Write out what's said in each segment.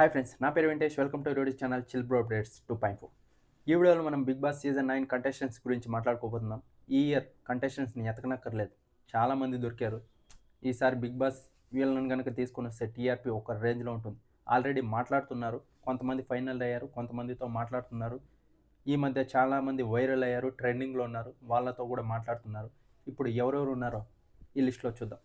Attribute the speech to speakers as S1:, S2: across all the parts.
S1: Hi friends నా పేరు Venkatesh welcome to YouTube channel chill bro updates two point four ఈ వీడియోలో మనం Bigg Boss season nine contestants గురించి మాట్లాడుకోబోతున్నాం. ఈ ఇయర్ కంటెస్టెంట్స్ని ఎతకనక్కర్లేదు. చాలామంది దొరికారు. ఈసారి బిగ్ బాస్ వీళ్ళని కనుక తీసుకుని వస్తే టీఆర్పీ ఒక రేంజ్లో ఉంటుంది. ఆల్రెడీ మాట్లాడుతున్నారు. కొంతమంది ఫైనల్ అయ్యారు. కొంతమందితో మాట్లాడుతున్నారు. ఈ మధ్య చాలామంది వైరల్ అయ్యారు. ట్రెండింగ్లో ఉన్నారు. వాళ్ళతో కూడా మాట్లాడుతున్నారు. ఇప్పుడు ఎవరెవరు ఉన్నారో ఈ లిస్ట్లో చూద్దాం.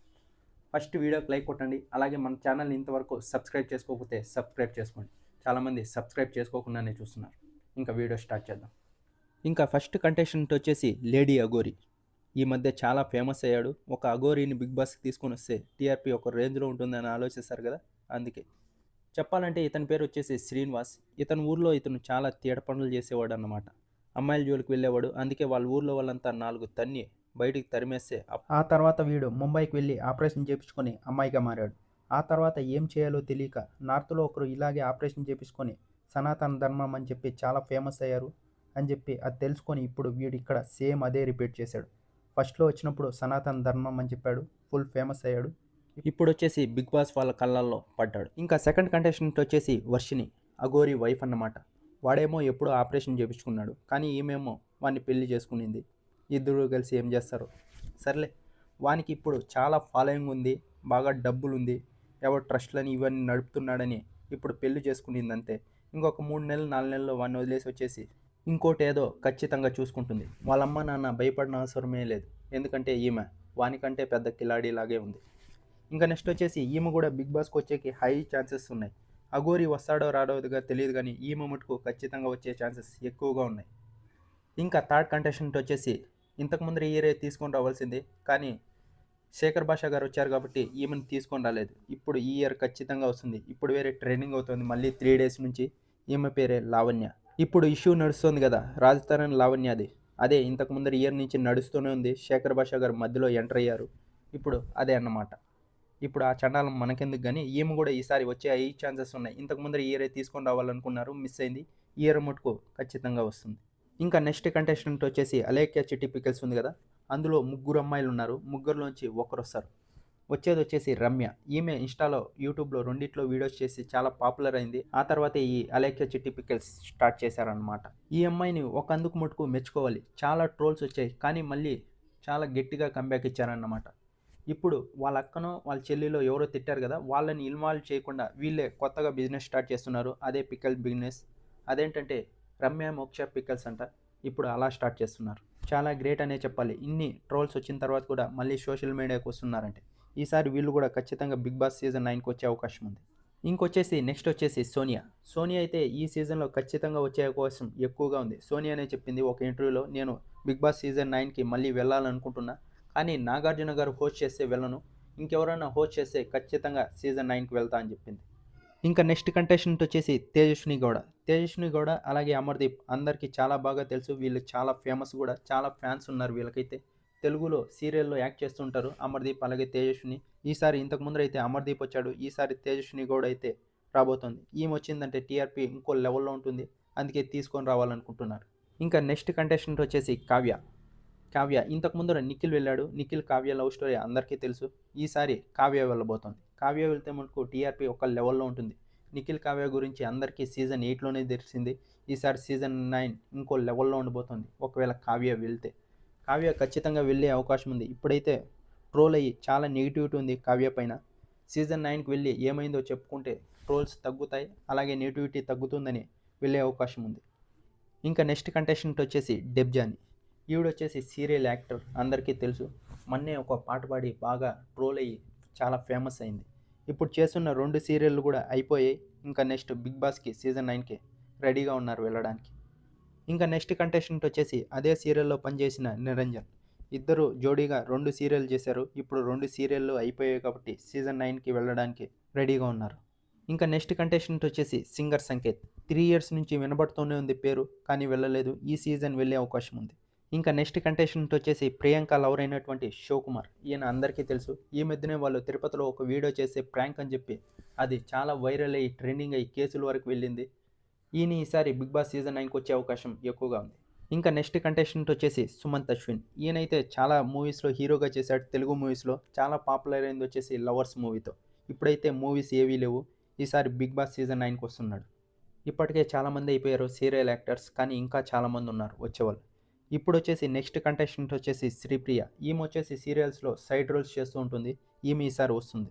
S1: ఫస్ట్ వీడియోకి లైక్ కొట్టండి. అలాగే మన ఛానల్ని ఇంతవరకు సబ్స్క్రైబ్ చేసుకోకపోతే సబ్స్క్రైబ్ చేసుకోండి. చాలామంది సబ్స్క్రైబ్ చేసుకోకుండానే చూస్తున్నారు. ఇంకా వీడియో స్టార్ట్ చేద్దాం. ఇంకా ఫస్ట్ కంటెస్టెంట్ వచ్చేసి లేడీ అగోరి ఈ మధ్య చాలా ఫేమస్ అయ్యాడు. ఒక అగోరీని బిగ్ బాస్కి తీసుకొని వస్తే టీఆర్పీ ఒక రేంజ్లో ఉంటుందని ఆలోచిస్తారు కదా? అందుకే. చెప్పాలంటే ఇతని పేరు వచ్చేసి శ్రీనివాస్. ఇతని ఊర్లో ఇతను చాలా తీడ పనులు చేసేవాడు అన్నమాట. అమ్మాయిల జోలికి వెళ్ళేవాడు. అందుకే వాళ్ళ ఊర్లో వాళ్ళంతా నాలుగు తన్ని బయటికి తరిమేస్తే
S2: ఆ తర్వాత వీడు ముంబైకి వెళ్ళి ఆపరేషన్ చేపించుకొని అమ్మాయిగా మారాడు. ఆ తర్వాత ఏం చేయాలో తెలియక నార్త్లో ఒకరు ఇలాగే ఆపరేషన్ చేపించుకొని సనాతన ధర్మం అని చెప్పి చాలా ఫేమస్ అయ్యారు అని చెప్పి అది తెలుసుకొని ఇప్పుడు వీడు ఇక్కడ సేమ్ అదే రిపీట్ చేశాడు. ఫస్ట్లో వచ్చినప్పుడు సనాతన ధర్మం అని చెప్పాడు ఫుల్ ఫేమస్ అయ్యాడు.
S1: ఇప్పుడు వచ్చేసి బిగ్ బాస్ వాళ్ళ కళ్ళల్లో పడ్డాడు. ఇంకా సెకండ్ కంటెస్టెంట్ వచ్చేసి వర్షిని అగోరి వైఫ్ అన్నమాట. వాడేమో ఎప్పుడో ఆపరేషన్ చేయించుకున్నాడు కానీ ఈమెమో వాడిని పెళ్ళి చేసుకునింది. ఇద్దరు కలిసి ఏం చేస్తారు? సర్లే వానికి ఇప్పుడు చాలా ఫాలోయింగ్ ఉంది బాగా డబ్బులు ఉంది ఎవరు ట్రస్ట్లని ఇవన్నీ నడుపుతున్నాడని ఇప్పుడు పెళ్ళి చేసుకునింది అంతే ఇంకొక మూడు నెలలు నాలుగు నెలల్లో వాడిని వదిలేసి వచ్చేసి ఇంకోటి ఏదో ఖచ్చితంగా చూసుకుంటుంది. వాళ్ళమ్మ నాన్న భయపడిన అవసరమే లేదు. ఎందుకంటే ఈమె వానికంటే పెద్ద కిలాడీలాగే ఉంది. ఇంకా నెక్స్ట్ వచ్చేసి ఈమె కూడా బిగ్ బాస్కి వచ్చేకి హై ఛాన్సెస్ ఉన్నాయి. అఘోరి వస్తాడో రాడోదిగా తెలియదు కానీ ఈమె మటుకు ఖచ్చితంగా వచ్చే ఛాన్సెస్ ఎక్కువగా ఉన్నాయి. ఇంకా థర్డ్ కంటెస్టెంట్ వచ్చేసి ఇంతకు ముందర ఇయరే తీసుకొని రావాల్సింది. కానీ శేఖర్ భాష గారు వచ్చారు కాబట్టి ఈమెను తీసుకొని రాలేదు. ఇప్పుడు ఈ ఇయర్ ఖచ్చితంగా వస్తుంది. ఇప్పుడు వేరే ట్రైనింగ్ అవుతుంది. మళ్ళీ త్రీ డేస్ నుంచి ఈమె పేరే లావణ్య. ఇప్పుడు ఇష్యూ నడుస్తుంది కదా. రాజధాని లావణ్య అది. అదే ఇంతకు ముందర ఇయర్ నుంచి నడుస్తూనే ఉంది. శేఖర్ భాష గారు మధ్యలో ఎంటర్ అయ్యారు. ఇప్పుడు అదే అన్నమాట. ఇప్పుడు ఆ చండాలం మనకెందుకు కానీ ఈమె కూడా ఈసారి వచ్చే ఐ ఛాన్సెస్ ఉన్నాయి. ఇంతకు ముందర ఇయరే తీసుకొని రావాలనుకున్నారు. మిస్ అయింది. ఇయర్ మటుకు ఖచ్చితంగా వస్తుంది. ఇంకా నెక్స్ట్ కంటెస్టెంట్ వచ్చేసి అలేఖ్య చిట్టి పికల్స్ ఉంది కదా అందులో ముగ్గురు అమ్మాయిలు ఉన్నారు. ముగ్గురులోంచి ఒకరు వస్తారు. వచ్చేది వచ్చేసి రమ్య. ఈమె ఇన్స్టాలో యూట్యూబ్లో రెండిట్లో వీడియోస్ చేసి చాలా పాపులర్ అయింది. ఆ తర్వాత ఈ అలేఖ్య చిట్టి స్టార్ట్ చేశారనమాట ఈ అమ్మాయిని ఒక అందుకు మటుకు మెచ్చుకోవాలి. చాలా ట్రోల్స్ వచ్చాయి కానీ మళ్ళీ చాలా గట్టిగా కంబ్యాక్ ఇచ్చారన్నమాట. ఇప్పుడు వాళ్ళ అక్కనో వాళ్ళ చెల్లిలో ఎవరో తిట్టారు కదా వాళ్ళని ఇన్వాల్వ్ చేయకుండా వీళ్ళే కొత్తగా బిజినెస్ స్టార్ట్ చేస్తున్నారు. అదే పికల్ బిజినెస్ అదేంటంటే రమ్య మోక్ష పికల్స్ అంట. ఇప్పుడు అలా స్టార్ట్ చేస్తున్నారు. చాలా గ్రేట్ అనే చెప్పాలి. ఇన్ని ట్రోల్స్ వచ్చిన తర్వాత కూడా మళ్ళీ సోషల్ మీడియాకి వస్తున్నారంటే. ఈసారి వీళ్ళు కూడా ఖచ్చితంగా బిగ్ బాస్ సీజన్ నైన్కి వచ్చే అవకాశం ఉంది. ఇంకొచ్చేసి నెక్స్ట్ వచ్చేసి సోనియా. సోనియా అయితే ఈ సీజన్లో ఖచ్చితంగా వచ్చే అవకాశం ఎక్కువగా ఉంది. సోనియానే చెప్పింది ఒక ఇంటర్వ్యూలో నేను బిగ్ బాస్ సీజన్ నైన్కి మళ్ళీ వెళ్ళాలనుకుంటున్నా కానీ నాగార్జున గారు హోస్ట్ చేస్తే వెళ్ళను. ఇంకెవరైనా హోస్ట్ చేస్తే ఖచ్చితంగా సీజన్ నైన్కి వెళ్తా అని చెప్పింది. ఇంకా నెక్స్ట్ కంటెస్టెంట్ వచ్చేసి తేజస్విని గౌడ. తేజస్విని గౌడ అలాగే అమర్దీప్ అందరికీ చాలా బాగా తెలుసు. వీళ్ళు చాలా ఫేమస్ కూడా. చాలా ఫ్యాన్స్ ఉన్నారు వీళ్ళకైతే. తెలుగులో సీరియల్లో యాక్ట్ చేస్తుంటారు అమర్దీప్ అలాగే తేజస్విని. ఈసారి ఇంతకు ముందర అయితే అమర్దీప్ వచ్చాడు. ఈసారి తేజస్విని గౌడ అయితే రాబోతుంది. ఈమె వచ్చిందంటే టీఆర్పీ ఇంకో లెవెల్లో ఉంటుంది. అందుకే తీసుకొని రావాలనుకుంటున్నారు. ఇంకా నెక్స్ట్ కంటెస్టెంట్ వచ్చేసి కావ్య. కావ్య ఇంతకు ముందర నిఖిల్ వెళ్ళాడు. నిఖిల్ కావ్య లవ్ స్టోరీ అందరికీ తెలుసు. ఈసారి కావ్య వెళ్ళబోతోంది. కావ్య వెళ్తే మనకు టీఆర్పీ ఒక లెవెల్లో ఉంటుంది. నిఖిల్ కావ్య గురించి అందరికీ సీజన్ ఎయిట్లోనే తెలిసింది. ఈసారి సీజన్ నైన్ ఇంకో లెవెల్లో ఉండిపోతుంది ఒకవేళ కావ్య వెళ్తే కావ్య ఖచ్చితంగా వెళ్ళే అవకాశం ఉంది. ఇప్పుడైతే ట్రోల్ అయ్యి చాలా నెగిటివిటీ ఉంది కావ్య పైన. సీజన్ నైన్కి వెళ్ళి ఏమైందో చెప్పుకుంటే ట్రోల్స్ తగ్గుతాయి అలాగే నెగిటివిటీ తగ్గుతుందని వెళ్ళే అవకాశం ఉంది. ఇంకా నెక్స్ట్ కంటెస్టెంట్ వచ్చేసి డెబ్జాని ఈవిడొచ్చేసి సీరియల్ యాక్టర్ అందరికీ తెలుసు. మొన్నే ఒక పాట పాడి బాగా ట్రోల్ అయ్యి చాలా ఫేమస్ అయింది. ఇప్పుడు చేస్తున్న రెండు సీరియళ్ళు కూడా అయిపోయాయి. ఇంకా నెక్స్ట్ బిగ్ బాస్కి సీజన్ నైన్కి రెడీగా ఉన్నారు వెళ్ళడానికి. ఇంకా నెక్స్ట్ కంటెస్టెంట్ వచ్చేసి అదే సీరియల్లో పనిచేసిన నిరంజన్. ఇద్దరు జోడీగా రెండు సీరియల్ చేశారు. ఇప్పుడు రెండు సీరియళ్ళు అయిపోయాయి కాబట్టి సీజన్ నైన్కి వెళ్ళడానికి రెడీగా ఉన్నారు. ఇంకా నెక్స్ట్ కంటెస్టెంట్ వచ్చేసి సింగర్ సంకేత్. త్రీ ఇయర్స్ నుంచి వినబడుతూనే ఉంది పేరు కానీ వెళ్ళలేదు. ఈ సీజన్ వెళ్ళే అవకాశం ఉంది. ఇంకా నెక్స్ట్ కంటెస్టెంట్ వచ్చేసి ప్రియాంక లవర్ అయినటువంటి శివకుమార్. ఈయన అందరికీ తెలుసు. ఈ మధ్యనే వాళ్ళు తిరుపతిలో ఒక వీడియో చేసే ప్రాంక్ అని చెప్పి అది చాలా వైరల్ అయ్యి ట్రెండింగ్ అయ్యి కేసుల వరకు వెళ్ళింది. ఈయన ఈసారి బిగ్ బాస్ సీజన్ నైన్కి వచ్చే అవకాశం ఎక్కువగా ఉంది. ఇంకా నెక్స్ట్ కంటెస్టెంట్ వచ్చేసి సుమంత్ అశ్విన్. ఈయనైతే చాలా మూవీస్లో హీరోగా చేశాడు. తెలుగు మూవీస్లో చాలా పాపులర్ అయింది వచ్చేసి లవర్స్ మూవీతో. ఇప్పుడైతే మూవీస్ ఏవీ లేవు. ఈసారి బిగ్ బాస్ సీజన్ నైన్కి వస్తున్నాడు. ఇప్పటికే చాలామంది అయిపోయారు సీరియల్ యాక్టర్స్. కానీ ఇంకా చాలామంది ఉన్నారు. వచ్చేవాళ్ళు. ఇప్పుడు వచ్చేసి నెక్స్ట్ కంటెస్టెంట్ వచ్చేసి శ్రీప్రియ. ఈమె వచ్చేసి సీరియల్స్లో సైడ్ రోల్స్ చేస్తూ ఉంటుంది. ఈమె ఈసారి వస్తుంది.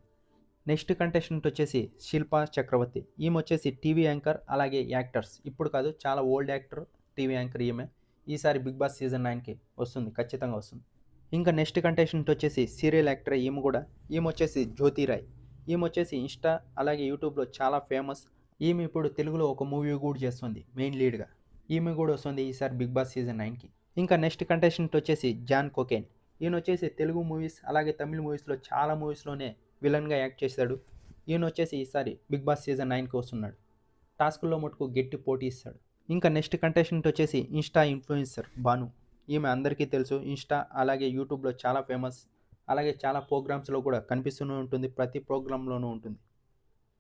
S1: నెక్స్ట్ కంటెస్టెంట్ వచ్చేసి శిల్పా చక్రవర్తి. ఈమె వచ్చేసి టీవీ యాంకర్ అలాగే యాక్టర్స్. ఇప్పుడు కాదు చాలా ఓల్డ్ యాక్టర్ టీవీ యాంకర్ ఈమె. ఈసారి బిగ్ బాస్ సీజన్ నైన్కి వస్తుంది ఖచ్చితంగా వస్తుంది. ఇంకా నెక్స్ట్ కంటెస్టెంట్ వచ్చేసి సీరియల్ యాక్టర్ ఈమె కూడా. ఈమె వచ్చేసి జ్యోతిరాయ్ ఈమె వచ్చేసి ఇన్స్టా అలాగే యూట్యూబ్లో చాలా ఫేమస్. ఈమె ఇప్పుడు తెలుగులో ఒక మూవీ కూడా చేస్తుంది మెయిన్ లీడ్గా. ఈమె కూడా వస్తుంది ఈసారి బిగ్ బాస్ సీజన్ నైన్కి. ఇంకా నెక్స్ట్ కంటెస్టెంట్ వచ్చేసి జాన్ కోకేన్. ఈయన వచ్చేసి తెలుగు మూవీస్ అలాగే తమిళ మూవీస్లో చాలా మూవీస్లోనే విలన్గా యాక్ట్ చేశాడు. ఈయన వచ్చేసి ఈసారి బిగ్ బాస్ సీజన్ నైన్కి వస్తున్నాడు. టాస్క్లో మటుకు గట్టి పోటీ ఇస్తాడు. ఇంకా నెక్స్ట్ కంటెస్టెంట్ వచ్చేసి ఇన్స్టా ఇన్ఫ్లుయెన్సర్ బాను. ఈమె అందరికీ తెలుసు. ఇన్స్టా అలాగే యూట్యూబ్లో చాలా ఫేమస్ అలాగే చాలా ప్రోగ్రామ్స్లో కూడా కనిపిస్తూనే ఉంటుంది. ప్రతి ప్రోగ్రాంలోనూ ఉంటుంది.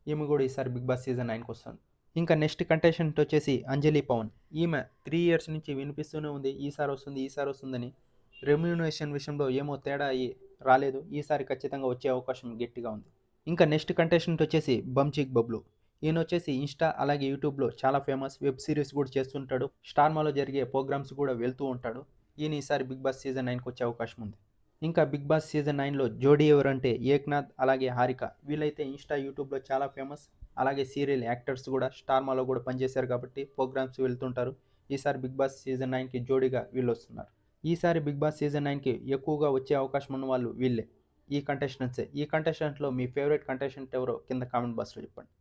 S1: ఈమె కూడా ఈసారి బిగ్ బాస్ సీజన్ నైన్కి వస్తుంది. ఇంకా నెక్స్ట్ కంటెస్టెంట్ వచ్చేసి అంజలి పవన్. ఈమె త్రీ ఇయర్స్ నుంచి వినిపిస్తూనే ఉంది. ఈసారి వస్తుంది ఈసారి వస్తుందని. రెమ్యూనేషన్ విషయంలో ఏమో తేడా అయ్యి రాలేదు. ఈసారి ఖచ్చితంగా వచ్చే అవకాశం గట్టిగా ఉంది. ఇంకా నెక్స్ట్ కంటెస్టెంట్ వచ్చేసి బంచిక్ బబ్లు. ఈయన వచ్చేసి ఇన్స్టా అలాగే యూట్యూబ్లో చాలా ఫేమస్ వెబ్ సిరీస్ కూడా చేస్తుంటాడు. స్టార్మాలో జరిగే ప్రోగ్రామ్స్ కూడా వెళ్తూ ఉంటాడు. ఈయన ఈసారి బిగ్ బాస్ సీజన్ నైన్కి వచ్చే అవకాశం ఉంది. ఇంకా బిగ్ బాస్ సీజన్ నైన్లో జోడీ ఎవరంటే ఏక్నాథ్ అలాగే హారిక. వీళ్ళైతే ఇన్స్టా యూట్యూబ్లో చాలా ఫేమస్. అలాగే సీరియల్ యాక్టర్స్ కూడా స్టార్మాలో కూడా పనిచేశారు కాబట్టి ప్రోగ్రామ్స్ వెళ్తుంటారు. ఈసారి బిగ్ బాస్ సీజన్ నైన్కి జోడీగా వీళ్ళు వస్తున్నారు ఈసారి బిగ్ బాస్ సీజన్ నైన్కి ఎక్కువగా వచ్చే అవకాశం ఉన్న వాళ్ళు వీళ్ళే. ఈ కంటెస్టెంట్సే ఈ కంటెస్టెంట్లో మీ ఫేవరెట్ కంటెస్టెంట్ ఎవరో కింద కామెంట్ బాక్స్లో చెప్పండి.